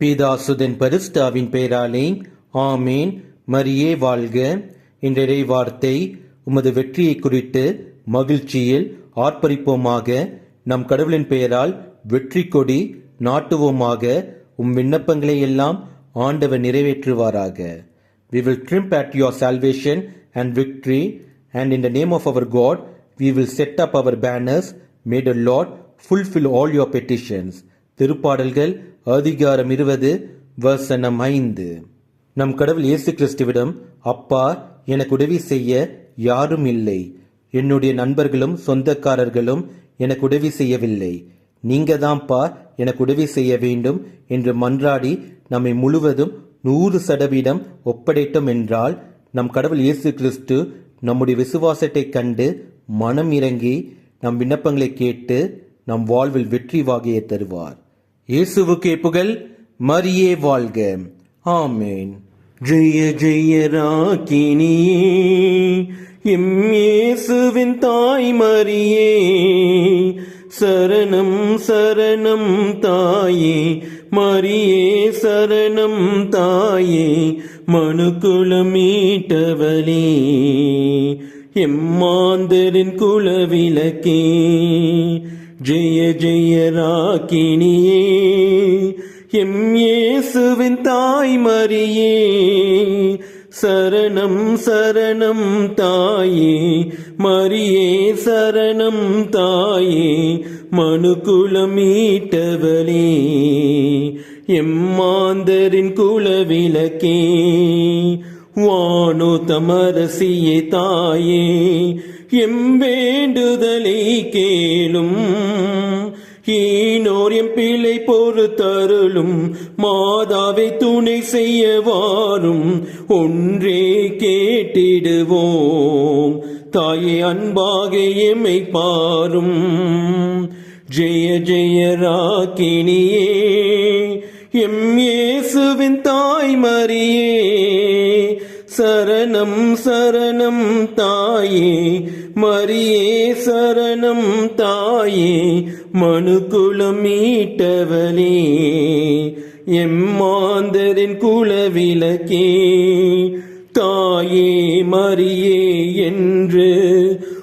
பீதாசுதன் பரிஸ்டாவின் பெயராலே ஆமேன். மரியே வாழ்க. இன்றைய வார்த்தை உமது வெற்றியை குறித்து மகிழ்ச்சியில் ஆர்ப்பரிப்போமாக. நம் கடவுளின் பெயரால் வெற்றி கொடி நாட்டுவோமாக. உம் விண்ணப்பங்களை எல்லாம் ஆண்டவர் நிறைவேற்றுவாராக. We will trim at your salvation and victory and in the name of our God we will set up our banners may the Lord fulfil all your petitions திருப்பாடல்கள் அதிகாரம் இருபது வசனம் ஐந்து. நம் கடவுள் இயேசு கிறிஸ்துவிடம் அப்பா எனக்கு உதவி செய்ய யாரும் இல்லை. என்னுடைய நண்பர்களும் சொந்தக்காரர்களும் எனக்கு உதவி செய்யவில்லை. நீங்க தான்ப்பா எனக்கு உதவி செய்ய வேண்டும் என்று மன்றாடி நம்மை முழுவதும் நூறு சதவீதம் ஒப்படைத்தோம் என்றால் நம் கடவுள் இயேசு கிறிஸ்து நம்முடைய விசுவாசத்தை கண்டு மனம் இறங்கி நம் விண்ணப்பங்களை கேட்டு நம் வாழ்வில் வெற்றி வாகையை தருவார். இயேசுவுக்கே புகழ் மரியே வாழ்க. ஆமேன். ஜெய ஜெய ராக்கினியே எம் இயேசுவின் தாய் மரியே. சரணம் சரணம் தாயே மரியே சரணம் தாயே மனுக்குலம் மீட்டவளே. எம்மாந்தரின் குலவிளக்கே ஜெய ஜெய ராக்கினியே எம் இயேசுவின் தாய் மரியே சரணம் சரணம் தாயே மரியே சரணம் தாயே மனுக்குலம் ஈட்டவளே எம்மாந்தரின் குலவிளக்கே. வானோ தாயே எம் வேண்டுதலை கேளும். ஈனோர் எம் பிள்ளை பொறுத்தருளும் மாதாவை துணை செய்ய வாரும். ஒன்றே கேட்டிடுவோம் தாயே அன்பாக எமை பாரும். ஜெய ஜெய ராக்கினியே எம் இயேசுவின் தாய் மரியே சரணம் சரணம் தாயே மரியே சரணம் தாயே மனுக்குலம் மீட்டவளே எம்மாந்தரின் குலவிளக்கே தாயே மரியே என்று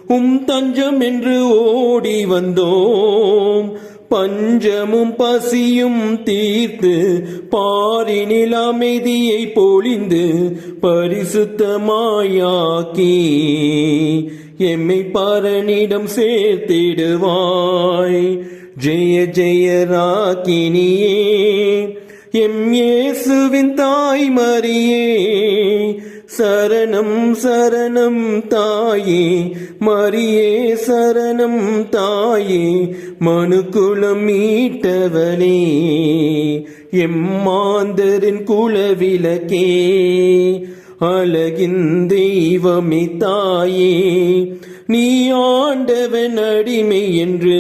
உம் தஞ்சம் என்று ஓடி வந்தோம். பஞ்சமும் பசியும் தீர்த்து பாரினில் அமைதியை பொழிந்து பரிசுத்தமாயாக்கி எம்மை பரனிடம் சேர்த்திடுவாய். ஜெய ஜெய ராக்கினியே எம் இயேசுவின் தாய் மரியே சரணம் சரணம் தாயே. மரியே சரணம் தாயே. மனுக்குலம் மீட்டவளே எம்மாந்தரின் குலவிலக்கே அழகின் தெய்வமே தாயே நீ ஆண்டவன் அடிமை என்று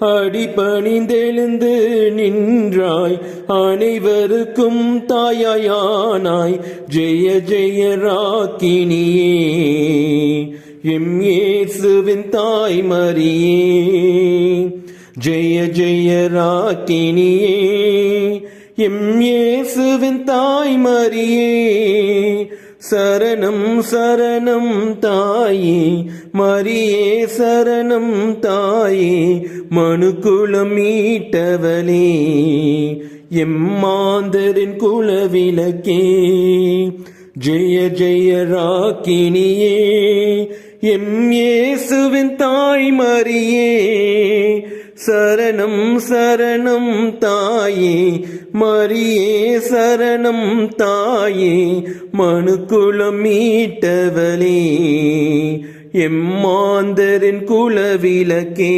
அடிபணிந்தெழுந்து நின்றாய். அனைவருக்கும் தாயாயானாய் ஜெய ஜெய ராக்கினியே எம் இயேசுவின் தாய் மரியே ஜெய ஜெய ராக்கினியே. எம் இயேசுவின் தாய் மரியே சரணம் சரணம் தாயே மரியே சரணம் தாயே மனுக்குலம் ஈட்டவளே எம்மாந்தரின் குலவிளக்கே ஜெய ஜெய ராக்கினியே எம் இயேசுவின் தாய் மரியே சரணம் சரணம் தாயே மரியே சரணம் தாயே மனுக்குலம் மீட்டவளே எம்மாந்தரின் குலவிளக்கே.